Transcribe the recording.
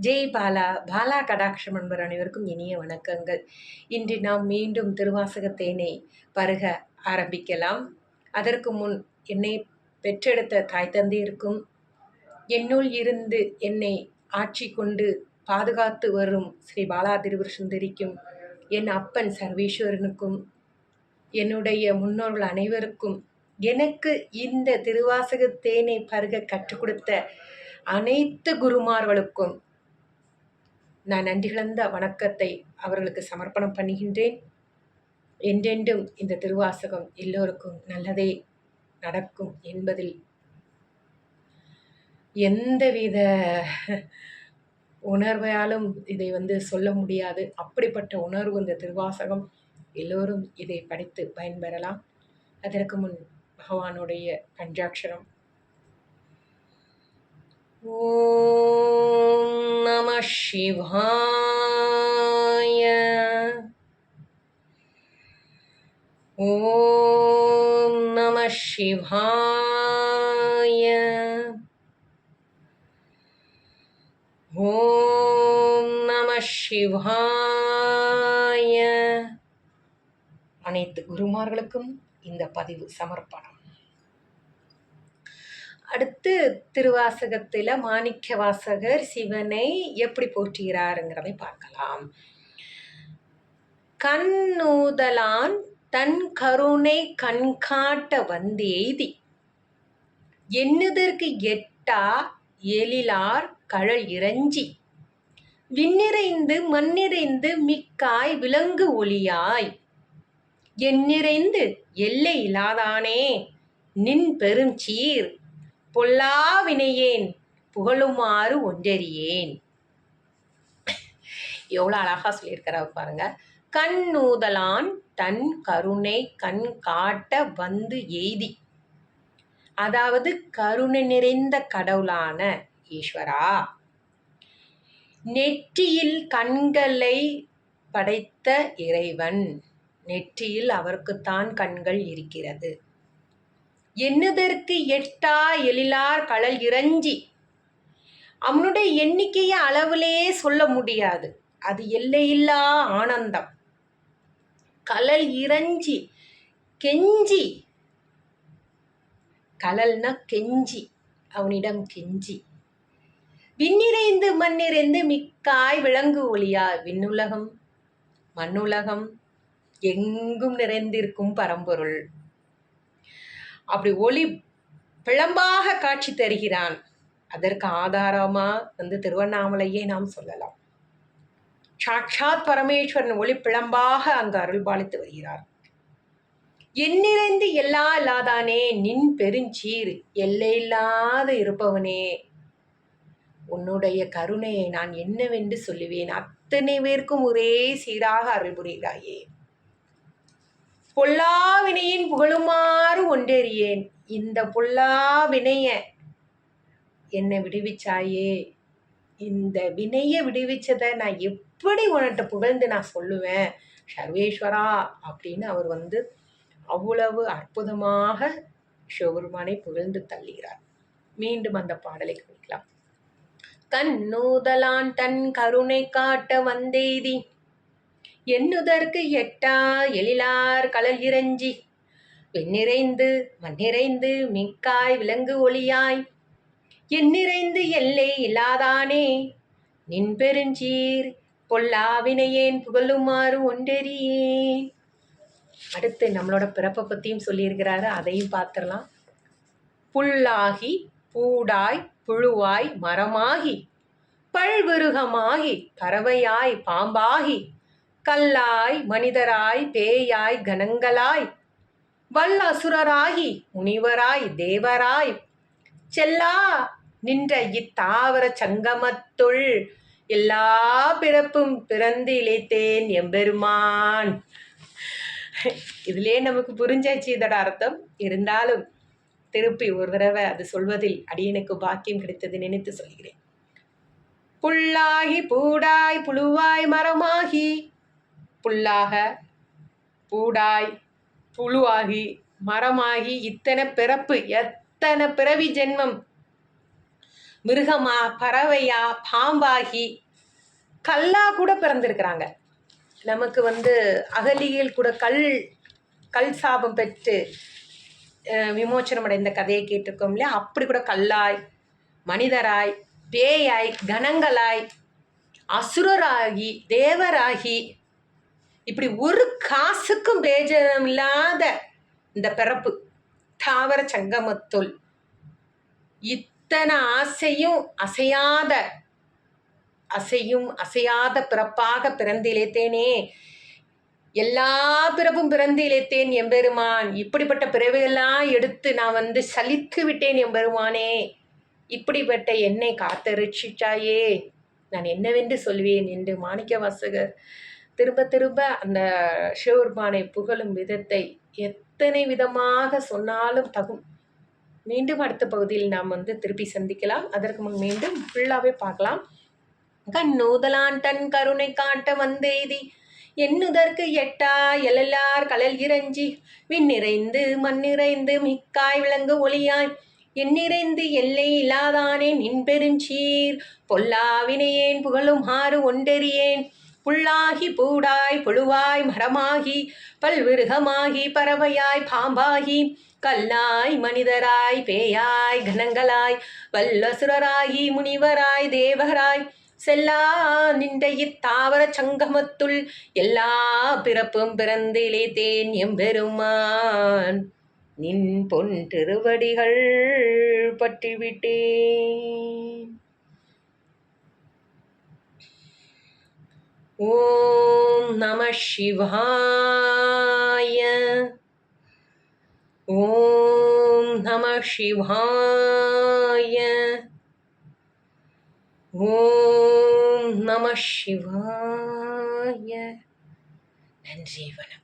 ஜெய் பாலா பாலா கடாட்சம் என்பர் அனைவருக்கும் இனிய வணக்கங்கள். இன்று நாம் மீண்டும் திருவாசக தேனை பருக ஆரம்பிக்கலாம். அதற்கு முன் என்னை பெற்றெடுத்த தாய் தந்தையிற்கும் என்னுள் இருந்து என்னை ஆட்சி கொண்டு பாதுகாத்து வரும் ஸ்ரீ பாலா திருவர் சுந்தரிக்கும் என் அப்பன் சர்வேஸ்வரனுக்கும் என்னுடைய முன்னோர்கள் அனைவருக்கும் எனக்கு இந்த திருவாசக தேனை பருக கற்றுக் கொடுத்த அனைத்து குருமார்களுக்கும் நான் நன்றிகளந்த வணக்கத்தை அவர்களுக்கு சமர்ப்பணம் பண்ணுகின்றேன். என்றென்றும் இந்த திருவாசகம் எல்லோருக்கும் நல்லதே நடக்கும் என்பதில் எந்தவித உணர்வையாலும் இதை வந்து சொல்ல முடியாது. அப்படிப்பட்ட உணர்வு இந்த திருவாசகம் எல்லோரும் இதை படித்து பயன்பெறலாம். அதற்கு முன் பகவானுடைய பஞ்சாட்சரம் ஓம் நம சிவாய ஓம் நம சிவாய ஓம் நம சிவாய அனைத்து குருமார்களுக்கும் இந்த பதிவு சமர்ப்பணம். அடுத்து திருவாசகத்தில் மாணிக்க வாசகர் சிவனை எப்படி போற்றுகிறாருங்கிறதை பார்க்கலாம். கண்ணூதலான் தன் கருணை கண்காட்ட வந்தெய்தி எண்ணுதற்கு எட்டா எழிலார் கழல் இறஞ்சி விண்ணிறைந்து மண்ணிறைந்து மிக்காய் விலங்கு ஒளியாய் எண்ணிறைந்து எல்லை இல்லாதானே நின் பொல்லா பொல்லாவினையேன் புகழுமாறு ஒன்றறியேன். எவ்வளோ அழகாக சொல்லியிருக்கிறார் பாருங்க. கண்ணூதலான் தன் கருணை கண் காட்ட வந்து எய்தி. அதாவது கருணை நிறைந்த கடவுளான ஈஸ்வரா. நெற்றியில் கண்களை படைத்த இறைவன். நெற்றியில் அவருக்குத்தான் கண்கள் இருக்கிறது. எண்ணுதற்கு எட்டா எழிலார் கடல் இறஞ்சி அவனுடைய எண்ணிக்கையை அளவிலே சொல்ல முடியாது. அது எல்லையில்லா ஆனந்தம். கலல் இறஞ்சி கெஞ்சி. கலல்னா கெஞ்சி அவனிடம் கெஞ்சி. விண்ணிறைந்து மண்ணிறைந்து மிக்காய் விளங்கு ஒளியா விண்ணுலகம்? மண்ணுலகம் எங்கும் நிறைந்திருக்கும் பரம்பொருள். அப்படி ஒளி பிளம்பாக காட்சி தருகிறான். அதற்கு ஆதாரமா வந்து திருவண்ணாமலையே நாம் சொல்லலாம். சாட்சாத் பரமேஸ்வரன் ஒளி பிளம்பாக அங்கு அருள்பாலித்து வருகிறார். எண்ணிறைந்து எல்லா இல்லாதானே நின் பெருஞ்சீர் எல்லையில்லாத இருப்பவனே. உன்னுடைய கருணையை நான் என்னவென்று சொல்லுவேன்? அத்தனை பேருக்கும் ஒரே சீராக அருள் புரிகிறாயே பொல்லா வினையின் புகழுமாறு ஒன்றேறியேன். இந்த பொல்லா வினைய என்னை விடுவிச்சாயே? இந்த வினையை விடுவிச்சதை நான் எப்படி உன்கிட்ட புகழ்ந்து நான் சொல்லுவேன்? சர்வேஸ்வரா! அப்படின்னு அவர் வந்து அவ்வளவு அற்புதமாக சிவபெருமானை புகழ்ந்து தள்ளுகிறார். மீண்டும் அந்த பாடலை கவனிக்கலாம் கண்ணூதலான் தன் கருணை காட்ட வந்தேதி எண்ணுதற்கு எட்டா எழிலார் கலல் இறஞ்சி. வெண்ணிறைந்து மண்ணிறைந்து மிக்காய் விலங்கு ஒளியாய். எண்ணிறைந்து எல்லை இல்லாதானே? நின் பெருஞ்சீர் பொல்லாவினையேன் புகழுமாறு ஒன்றெறியே அடுத்து நம்மளோட பிறப்பை பற்றியும் சொல்லியிருக்கிறாரு அதையும் பார்த்துடலாம். புல்லாகி பூடாய் புழுவாய் மரமாகி பல்விருகமாகி பறவையாய் பாம்பாகி கல்லாய் மனிதராய் பேயாய் கணங்களாய் வல்லசுரராகி முனிவராய் தேவராய். செல்லா நின்ற இத்தாவர சங்கமத்துள் எல்லா பிறப்பும் பிறந்து இழைத்தேன் எம்பெருமான். இதுலே நமக்கு புரிஞ்சாச்சு இதோட அர்த்தம். இருந்தாலும் திருப்பி ஒரு தடவை அது சொல்வதில் அடியனுக்கு பாக்கியம் கிடைத்தது நினைத்து சொல்கிறேன். புல்லாகி பூடாய் புழுவாய் மரமாகி புல்லாக பூடாய் புழுவாகி மரமாகி இத்தனை பிறப்பு எத்தனை பிறவி ஜென்மம்? மிருகமா பறவையா பாம்பாகி கல்லா கூட பிறந்திருக்கிறாங்க. நமக்கு வந்து அகலியில் கூட கல் கல் சாபம் பெற்று விமோச்சனம் அடைந்த கதையை கேட்டிருக்கோம் இல்லையா? அப்படி கூட கல்லாய் மனிதராய் பேயாய் கணங்களாய் அசுரராகி தேவராகி இப்படி ஒரு காசுக்கும் பிரயோஜனம் இல்லாத இந்த பிறப்பு. தாவர சங்கமத்துள். இத்தனை ஆசையும் அசையாத அசையும் அசையாத பிறப்பாக பிறந்திலேத்தேனே. எல்லா பிறப்பும் பிறந்து இழைத்தேன் எம்பெருமான். இப்படிப்பட்ட பிறவையெல்லாம் எடுத்து நான் வந்து சலித்து விட்டேன் எம்பெருமானே. இப்படிப்பட்ட என்னை காத்தரிச்சிச்சாயே நான் என்னவென்று சொல்வேன்? என்று மாணிக்க வாசகர் திரும்ப திரும்ப அந்த சிவபெருமானை புகழும் விதத்தை எத்தனை விதமாக சொன்னாலும் தகும். மீண்டும் அடுத்த பகுதியில் நாம் வந்து திருப்பி சந்திக்கலாம். அதற்கு முன் மீண்டும் ஃபுல்லாகவே பார்க்கலாம். கண்ணூதலான் தன் கருணை காட்ட வந்தேதி எண்ணுதற்கு எட்டா எழலார் கலல் இறஞ்சி விண்ணிறைந்து மண்ணிறைந்து மிக்காய் விளங்கு ஒளியாய் எண்ணிறைந்து எல்லை இல்லாதானே நின் பெருஞ்சீர் பொல்லாவினையேன் புகழும் ஆறு ஒன்றெறியேன் புல்லாகி பூடாய் புழுவாய் மரமாகி பல்விருகமாகி பறவையாய் பாம்பாகி கல்லாய் மனிதராய் பேயாய் கனங்களாய் வல்லசுரராகி முனிவராய் தேவராய் செல்லா நின்ற இத்தாவர சங்கமத்துள் எல்லா பிறப்பும் பிறந்திலே தேன் எம்பெருமான். நின் பொன் திருவடிகள் பற்றிவிட்டேன் ஓம் நம சிவாய ஓம் நம சிவாய ஓம் நம சிவாய நன்றி வணக்கம்